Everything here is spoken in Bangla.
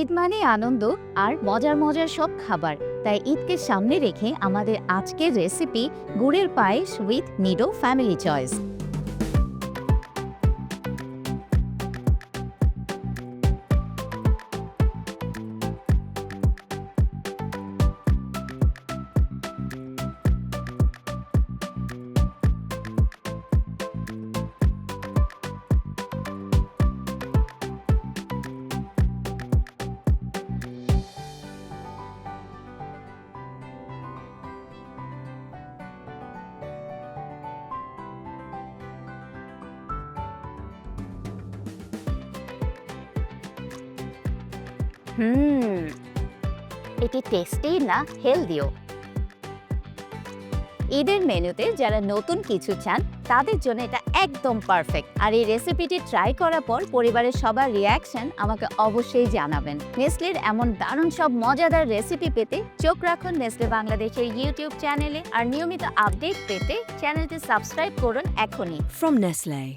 ঈদ মানে আনন্দ আর মজার মজার সব খাবার। তাই ঈদকে সামনে রেখে আমাদের আজকের রেসিপি গুড়ের পায়েস উইথ নিডো ফ্যামিলি চয়েস হুম। এটি টেস্টি না হেলদিও ঈদের মেনুতে যারা নতুন কিছু চান, তাদের জন্য এটা একদম পারফেক্ট আর এই রেসিপিটি ট্রাই করার পর পরিবারের সবার রিয়াকশন আমাকে অবশ্যই জানাবেন। নেসলের এমন দারুণ সব মজাদার রেসিপি পেতে চোখ রাখুন নেসলে বাংলাদেশের ইউটিউব চ্যানেলে আর নিয়মিত আপডেট পেতে চ্যানেলটি সাবস্ক্রাইব করুন এখনই। From Nestle.